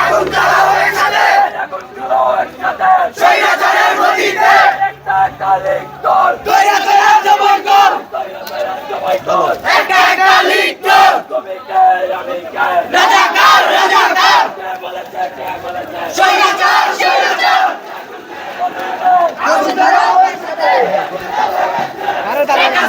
আগুন জ্বালাও একসাথে আগুন জ্বালাও একসাথে।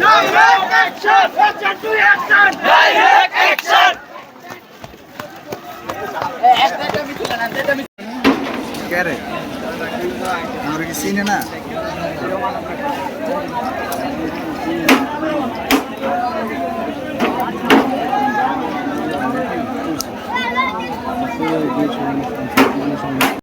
ডাইরেক্ট অ্যাকশন ডাইরেক্ট অ্যাকশন কে রে আমার কি চিনে না